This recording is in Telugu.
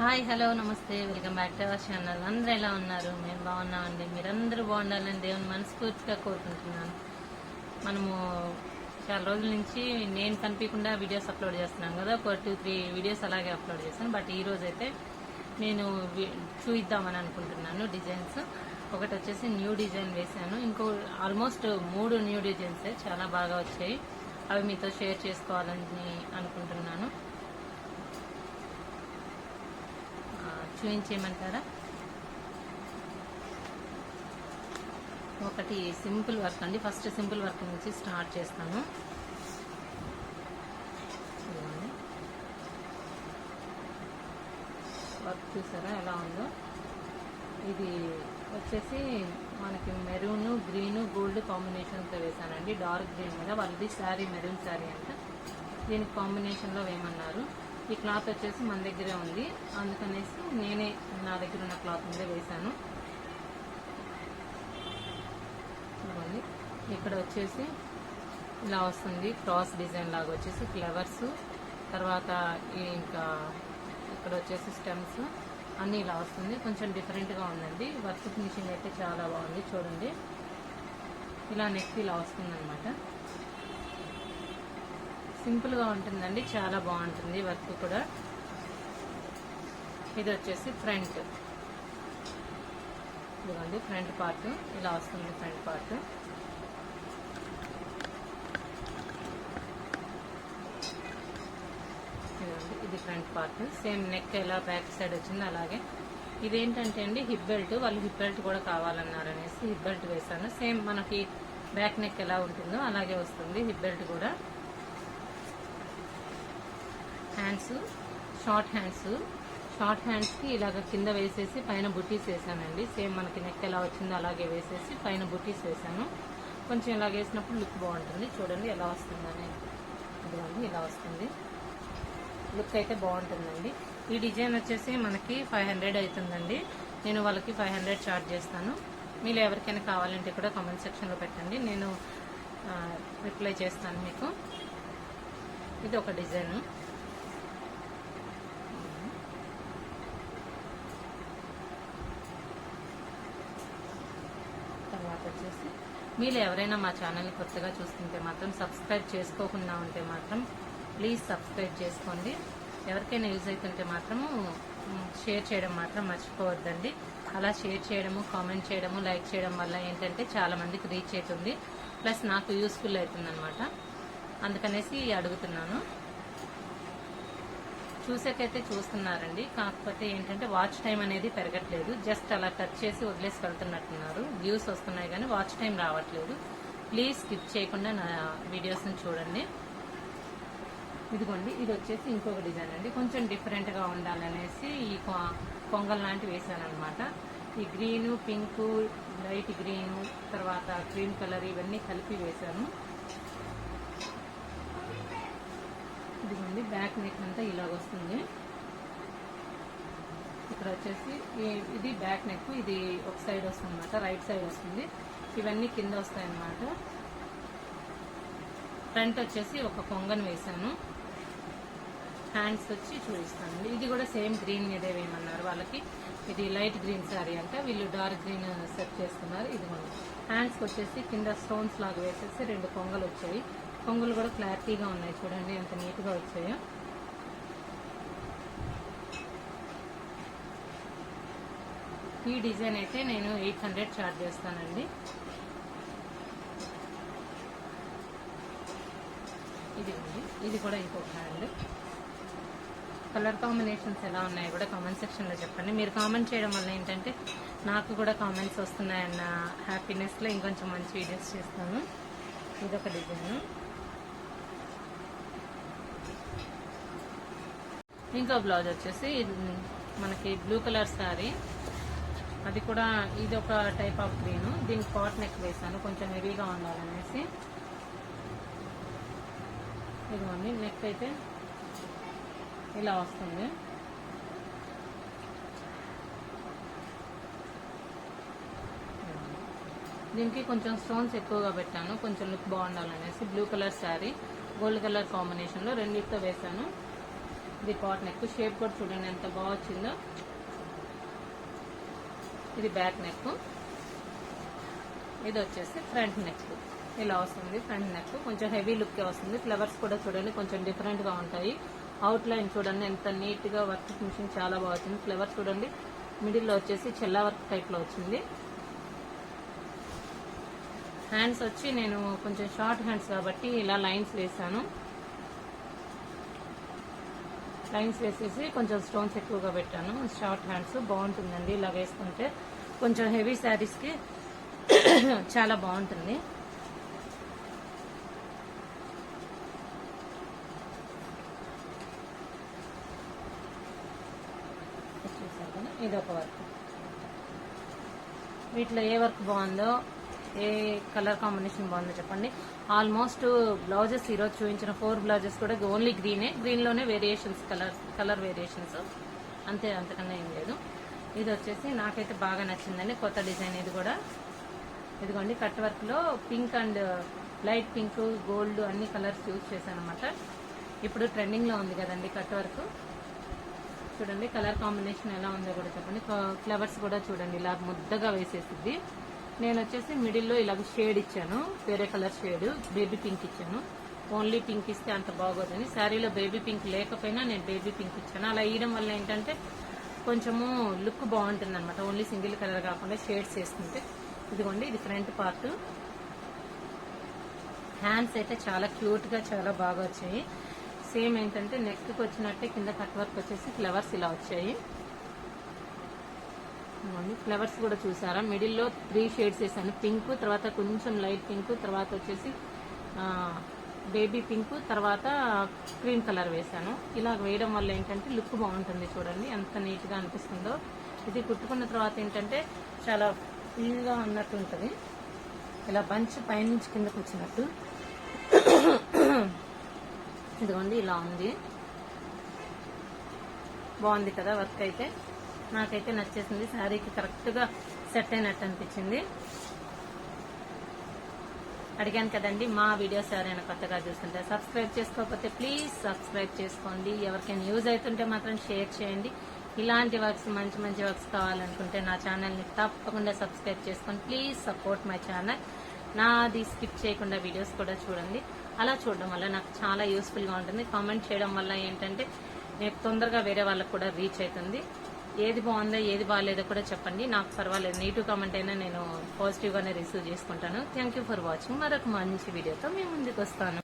హాయ్ హలో నమస్తే. Welcome back to our channel. అందరూ ఎలా ఉన్నారు? మేము బాగున్నామండి. మీరందరూ బాగుండాలని దేవుని మనస్ఫూర్తిగా కోరుకుంటున్నాను. మనము చాలా రోజుల నుంచి నేను కనిపించకుండా వీడియోస్ అప్లోడ్ చేస్తున్నాను కదా. ఒక టూ త్రీ వీడియోస్ అలాగే అప్లోడ్ చేశాను. బట్ ఈ అయితే నేను చూయిద్దామని అనుకుంటున్నాను డిజైన్స్. ఒకటి వచ్చేసి న్యూ డిజైన్ వేశాను. ఇంకో ఆల్మోస్ట్ మూడు న్యూ డిజైన్స్ చాలా బాగా వచ్చాయి. అవి మీతో షేర్ చేసుకోవాలని అనుకుంటున్నాను. చూపించేయమంటారా? ఒకటి సింపుల్ వర్క్ అండి. ఫస్ట్ సింపుల్ వర్క్ నుంచి స్టార్ట్ చేస్తాను. వర్క్ చూసారా? ఎలా ఉందో? ఇది వచ్చేసి మనకి మెరూన్ గ్రీన్ గోల్డ్ కాంబినేషన్తో వేసానండి డార్క్ గ్రీన్ మీద. వాళ్ళది శారీ మెరూన్ శారీ అంట. దీనికి కాంబినేషన్లో వేయమన్నారు ఈ క్లాత్ వచ్చేసి మన దగ్గరే ఉంది. అందుకనేసి నేనే నా దగ్గర ఉన్న క్లాత్ మీద వేశాను. ఇదిగోండి. ఇక్కడ వచ్చేసి ఇలా వస్తుంది. క్రాస్ డిజైన్ లాగా వచ్చేసి ఫ్లవర్స్. తర్వాత ఇంకా ఇక్కడ వచ్చేసి స్టెమ్స్ అన్నీ ఇలా వస్తుంది. కొంచెం డిఫరెంట్గా ఉందండి. వర్క్ ఫినిషింగ్ అయితే చాలా బాగుంది. చూడండి. ఇలా నెక్ ఇలా వస్తుంది అనమాట సింపుల్గా ఉంటుందండి. చాలా బాగుంటుంది వర్క్ కూడా. ఇది వచ్చేసి ఫ్రంట్. ఇదిగోండి ఫ్రంట్ పార్ట్. ఇలా వస్తుంది ఫ్రంట్ పార్ట్. ఇదిగోండి ఇది ఫ్రంట్ పార్ట్. సేమ్ నెక్ ఎలా బ్యాక్ సైడ్ వచ్చింది అలాగే. ఇదేంటంటే అండి హిప్ బెల్ట్. వాళ్ళు హిప్ బెల్ట్ కూడా కావాలన్నారు అనేసి హిప్ బెల్ట్ వేసాను సేమ్ మనకి బ్యాక్ నెక్ ఎలా ఉంటుందో అలాగే వస్తుంది హిప్ బెల్ట్ కూడా. Hands short hands. షార్ట్ హ్యాండ్స్కి ఇలాగ కింద వేసేసి పైన బుట్టీస్ వేసానండి. సేమ్ మనకి నెక్ ఎలా వచ్చిందో అలాగే వేసేసి పైన బుట్టీస్ వేసాను. కొంచెం ఇలా వేసినప్పుడు లుక్ బాగుంటుంది. చూడండి ఎలా వస్తుందని ఇదిగోండి ఇలా వస్తుంది. లుక్ అయితే బాగుంటుందండి. ఈ డిజైన్ వచ్చేసి మనకి ఫైవ్ హండ్రెడ్ అవుతుందండి. నేను వాళ్ళకి ఫైవ్ హండ్రెడ్ ఛార్జ్ చేస్తాను. మీరు ఎవరికైనా కావాలంటే కూడా కామెంట్ సెక్షన్లో పెట్టండి. నేను రిప్లై చేస్తాను మీకు. ఇది ఒక డిజైన్ తర్వాత వచ్చేసి మీరు ఎవరైనా మా ఛానల్ని కొత్తగా చూస్తుంటే మాత్రం సబ్స్క్రైబ్ చేసుకోకుండా ఉంటే మాత్రం ప్లీజ్ సబ్స్క్రైబ్ చేసుకోండి. ఎవరికైనా యూజ్ అవుతుంటే మాత్రము షేర్ చేయడం మాత్రం మర్చిపోవద్దండి. అలా షేర్ చేయడము కామెంట్ చేయడము లైక్ చేయడం వల్ల ఏంటంటే చాలా మందికి రీచ్ అవుతుంది. ప్లస్ నాకు యూస్ఫుల్ అవుతుంది అనమాట అందుకనేసి అడుగుతున్నాను. చూసేకైతే చూస్తున్నారండి. కాకపోతే ఏంటంటే వాచ్ టైం అనేది పెరగట్లేదు. జస్ట్ అలా టచ్ చేసి వదిలేసి వెళ్తున్నట్టున్నారు. వ్యూస్ వస్తున్నాయి కానీ వాచ్ టైం రావట్లేదు. ప్లీజ్ స్కిప్ చేయకుండా నా వీడియోస్ని చూడండి. ఇదిగోండి ఇది వచ్చేసి ఇంకొక డిజైన్ అండి. కొంచెం డిఫరెంట్గా ఉండాలనేసి ఈ కొ- కొంగల్ లాంటివి వేసాను అనమాట ఈ గ్రీను పింకు లైట్ గ్రీను తర్వాత క్రీమ్ కలర్ ఇవన్నీ కలిపి వేశాను ఇదిగోండి బ్యాక్ నెక్ అంతా ఇలాగ వస్తుంది. ఇక్కడ వచ్చేసి ఇది బ్యాక్ నెక్ ఇది ఒక సైడ్ వస్తుంది అనమాట రైట్ సైడ్ వస్తుంది. ఇవన్నీ కింద వస్తాయి అన్నమాట ఫ్రంట్ వచ్చేసి ఒక కొంగను వేశాను. హ్యాండ్స్ వచ్చి చూపిస్తానండి. ఇది కూడా సేమ్ గ్రీన్ మీదే వేయమన్నారు వాళ్ళకి. ఇది లైట్ గ్రీన్ శారీ అంట. వీళ్ళు డార్క్ గ్రీన్ సెట్ చేస్తున్నారు. ఇది హ్యాండ్స్కి వచ్చేసి కింద స్టోన్స్ లాగా వేసేసి రెండు కొంగలు వచ్చాయి. కొంగులు కూడా క్లారిటీగా ఉన్నాయి చూడండి ఎంత నీట్గా వచ్చాయో. ఈ డిజైన్ అయితే నేను ఎయిట్ హండ్రెడ్ చార్జ్ చేస్తానండి. ఇది ఇది కూడా ఇంకొక హ్యాండ్. కలర్ కాంబినేషన్స్ ఎలా ఉన్నాయో కూడా కామెంట్ సెక్షన్లో చెప్పండి. మీరు కామెంట్ చేయడం వల్ల ఏంటంటే నాకు కూడా కామెంట్స్ వస్తున్నాయన్న హ్యాపీనెస్లో ఇంకొంచెం మంచి వీడియోస్ చేస్తాను. ఇదొక డిజైన్. ఇంకో బ్లౌజ్ వచ్చేసి మనకి బ్లూ కలర్ శారీ అది కూడా ఇది ఒక టైప్ ఆఫ్ గ్రీన్ దీనికి కాట్ నెక్ వేసాను. కొంచెం హెవీగా ఉండాలనేసి. ఇదిగోండి నెక్ అయితే ఇలా వస్తుంది. దీనికి కొంచెం స్టోన్స్ ఎక్కువగా పెట్టాను. కొంచెం look బాగుండాలనేసి blue colour sari gold colour కాంబినేషన్లో రెండింటితో వేశాను ఇది పాట్ నెక్ షేప్ కూడా చూడండి ఎంత బాగా వచ్చిందో. ఇది బ్యాక్ నెక్ ఇది వచ్చేసి ఫ్రంట్ నెక్ ఇలా వస్తుంది ఫ్రంట్ నెక్ కొంచెం హెవీ లుక్ వస్తుంది. ఫ్లవర్స్ కూడా చూడండి కొంచెం డిఫరెంట్గా ఉంటాయి. అవుట్ లైన్ చూడండి ఎంత నీట్గా వర్క్ ఫినిషింగ్ చాలా బాగా వచ్చింది. ఫ్లవర్ చూడండి మిడిల్లో వచ్చేసి చెల్లా వర్క్ టైప్లో వచ్చింది. హ్యాండ్స్ వచ్చి నేను కొంచెం షార్ట్ హ్యాండ్స్ కాబట్టి ఇలా లైన్స్ వేసాను. లైన్స్ వేసేసి కొంచెం స్టోన్స్ ఎక్కువగా పెట్టాను. షార్ట్ హ్యాండ్స్ బాగుంటుందండి. ఇలా వేసుకుంటే కొంచెం హెవీ శారీస్కి చాలా బాగుంటుంది. ఇది ఒక వర్క్. వీటిలో ఏ వర్క్ బాగుందో ఏ కలర్ కాంబినేషన్ బాగుందో చెప్పండి. ఆల్మోస్ట్ బ్లౌజెస్ ఈరోజు చూపించిన ఫోర్ బ్లౌజెస్ కూడా ఓన్లీ గ్రీనే. గ్రీన్లోనే వేరియేషన్స్ కలర్ కలర్ వేరియేషన్స్ అంతే అంతకన్నా ఏం లేదు. ఇది వచ్చేసి నాకైతే బాగా నచ్చిందండి. కొత్త డిజైన్ ఇది కూడా. ఇదిగోండి కట్ వర్క్లో pink and light pink gold అన్ని కలర్స్ యూజ్ చేశాను అనమాట ఇప్పుడు ట్రెండింగ్లో ఉంది కదండి కట్ వర్క్ చూడండి కలర్ కాంబినేషన్ ఎలా ఉందో కూడా చెప్పండి. ఫ్లవర్స్ కూడా చూడండి ఇలా ముద్దగా వేసేసిద్ది. నేను వచ్చేసి మిడిల్లో ఇలాగ షేడ్ ఇచ్చాను. వేరే కలర్ షేడ్. బేబీ పింక్ ఇచ్చాను. ఓన్లీ పింక్ ఇస్తే అంత బాగోదని. శారీలో బేబీ పింక్ లేకపోయినా నేను బేబీ పింక్ ఇచ్చాను. అలా వేయడం వల్ల ఏంటంటే కొంచెము లుక్ బాగుంటుంది అనమాట ఓన్లీ సింగిల్ కలర్ కాకుండా షేడ్స్ వేసుకుంటే. ఇదిగోండి ఇది ఫ్రంట్ పార్ట్. హ్యాండ్స్ అయితే చాలా క్యూట్గా చాలా బాగా వచ్చాయి. సేమ్ ఏంటంటే నెక్కి వచ్చినట్టే కింద కట్ వర్క్ వచ్చేసి ఫ్లవర్స్ ఇలా వచ్చాయి. ఫ్లవర్స్ కూడా చూసారా? మిడిల్లో త్రీ షేడ్స్ వేసాను. పింక్ తర్వాత కొంచెం లైట్ పింక్ తర్వాత వచ్చేసి బేబీ పింక్ తర్వాత క్రీమ్ కలర్ వేసాను. ఇలా వేయడం వల్ల ఏంటంటే లుక్ బాగుంటుంది చూడండి. ఎంత నీట్గా అనిపిస్తుందో. ఇది కుట్టుకున్న తర్వాత ఏంటంటే చాలా ఫుల్గా ఉన్నట్టు ఉంటుంది. ఇలా బంచ్ పైనుంచి కిందకు వచ్చినట్టు. ఇదిగోండి ఇలా ఉంది. బాగుంది కదా వర్క్ అయితే? నాకైతే నచ్చేసింది. శారీకి కరెక్ట్గా సెట్ అయినట్టు అనిపించింది. అడిగాను కదండి మా వీడియోస్ ఎవరైనా కొత్తగా చూస్తుంటే సబ్స్క్రైబ్ చేసుకోకపోతే ప్లీజ్ సబ్స్క్రైబ్ చేసుకోండి. ఎవరికైనా యూజ్ అవుతుంటే మాత్రం షేర్ చేయండి. ఇలాంటి వర్క్స్ మంచి మంచి వర్క్స్ కావాలనుకుంటే నా ఛానల్ని తప్పకుండా సబ్స్క్రైబ్ చేసుకోండి ప్లీజ్ సపోర్ట్ మై ఛానల్. నాది స్కిప్ చేయకుండా వీడియోస్ కూడా చూడండి. అలా చూడడం వల్ల నాకు చాలా యూస్ఫుల్గా ఉంటుంది. కామెంట్ చేయడం వల్ల ఏంటంటే నేను తొందరగా వేరే వాళ్ళకు కూడా రీచ్ అవుతుంది. ఏది బాగుందో ఏది బాగాలేదో కూడా చెప్పండి. నాకు పర్వాలేదు. నెగిటివ్ కామెంట్ అయినా నేను పాజిటివ్గానే రిసీవ్ చేసుకుంటాను. థ్యాంక్ యూ ఫర్ వాచింగ్ మరొక మంచి వీడియోతో మేము ముందుకు వస్తాను.